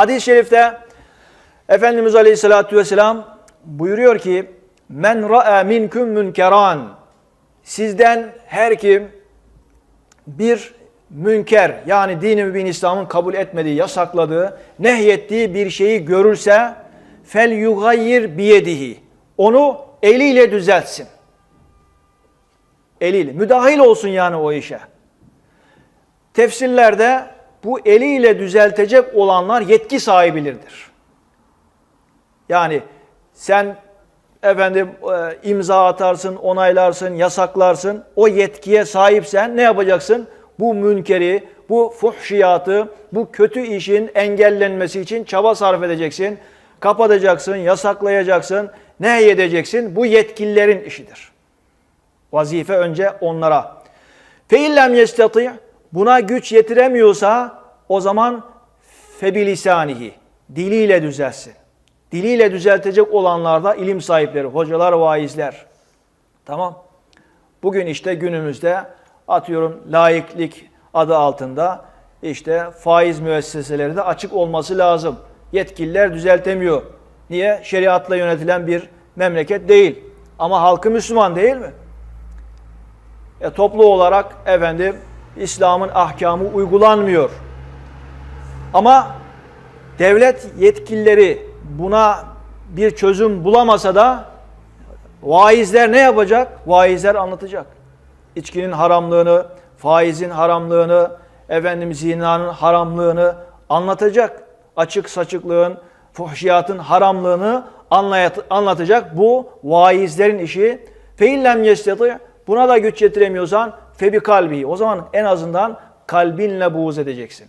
Hadis-i şerifte Efendimiz Aleyhisselatü Vesselam buyuruyor ki Men ra'a minkum münkeran Sizden her kim bir münker yani dini mübin İslam'ın kabul etmediği, yasakladığı, nehyettiği bir şeyi görürse fel yugayyir biyedihi. Onu eliyle düzeltsin. Eliyle. Müdahil olsun yani o işe. Tefsirlerde bu eliyle düzeltecek olanlar yetki sahibileridir. Yani sen efendim e, imza atarsın, onaylarsın, yasaklarsın. O yetkiye sahipsen ne yapacaksın? Bu münkeri, bu fuhşiyatı, bu kötü işin engellenmesi için çaba sarf edeceksin. Kapatacaksın, yasaklayacaksın, nehyedeceksin. Bu yetkililerin işidir. Vazife önce onlara. Feillem yestati buna güç yetiremiyorsa o zaman febilisanihi diliyle düzelsin. Diliyle düzeltecek olanlar da ilim sahipleri, hocalar, vaizler. Tamam. Bugün işte günümüzde atıyorum laiklik adı altında işte faiz müesseseleri de açık olması lazım. Yetkililer düzeltemiyor. Niye? Şeriatla yönetilen bir memleket değil. Ama halkı Müslüman değil mi? E, toplu olarak efendim İslam'ın ahkamı uygulanmıyor. Ama devlet yetkilileri buna bir çözüm bulamasa da vaizler ne yapacak? Vaizler anlatacak. İçkinin haramlığını, faizin haramlığını, efendim zinanın haramlığını anlatacak. Açık saçıklığın, fuhşiyatın haramlığını anlatacak. Bu vaizlerin işi. Feillem yestati buna da güç yetiremiyorsan febi kalbi. O zaman en azından kalbinle buğz edeceksin.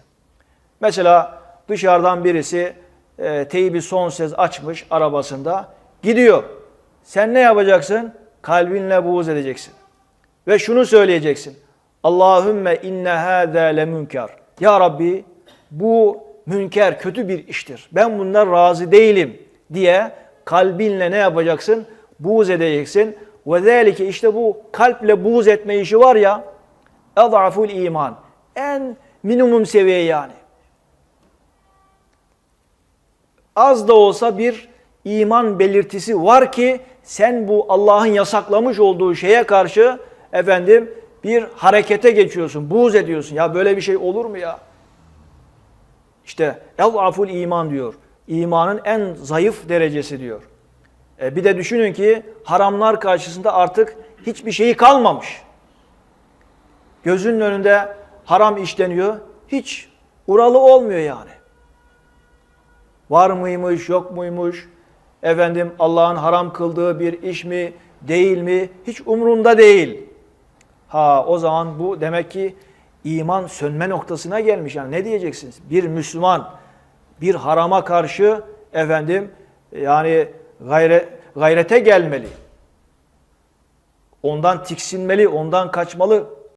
Mesela dışarıdan birisi e, teybi son ses açmış arabasında gidiyor. Sen ne yapacaksın? Kalbinle buğz edeceksin. Ve şunu söyleyeceksin. Allahümme inne hâzâ le münker. Ya Rabbi bu münker kötü bir iştir. Ben bundan razı değilim diye kalbinle ne yapacaksın? Buğz edeceksin. Ve zâlike işte bu kalple buğz etme işi var ya edaful iman. En minimum seviye yani. Az da olsa bir iman belirtisi var ki sen bu Allah'ın yasaklamış olduğu şeye karşı efendim bir harekete geçiyorsun, buğz ediyorsun. Ya böyle bir şey olur mu ya? İşte evaful iman diyor. İmanın en zayıf derecesi diyor. E bir de düşünün ki haramlar karşısında artık hiçbir şeyi kalmamış. Gözünün önünde haram işleniyor. Hiç uralı olmuyor yani. Var mıymış, yok muymuş? Efendim Allah'ın haram kıldığı bir iş mi, değil mi? Hiç umrunda değil. Ha o zaman bu demek ki iman sönme noktasına gelmiş. Yani ne diyeceksiniz? Bir Müslüman bir harama karşı efendim yani gayre, gayrete gelmeli. Ondan tiksinmeli, ondan kaçmalı.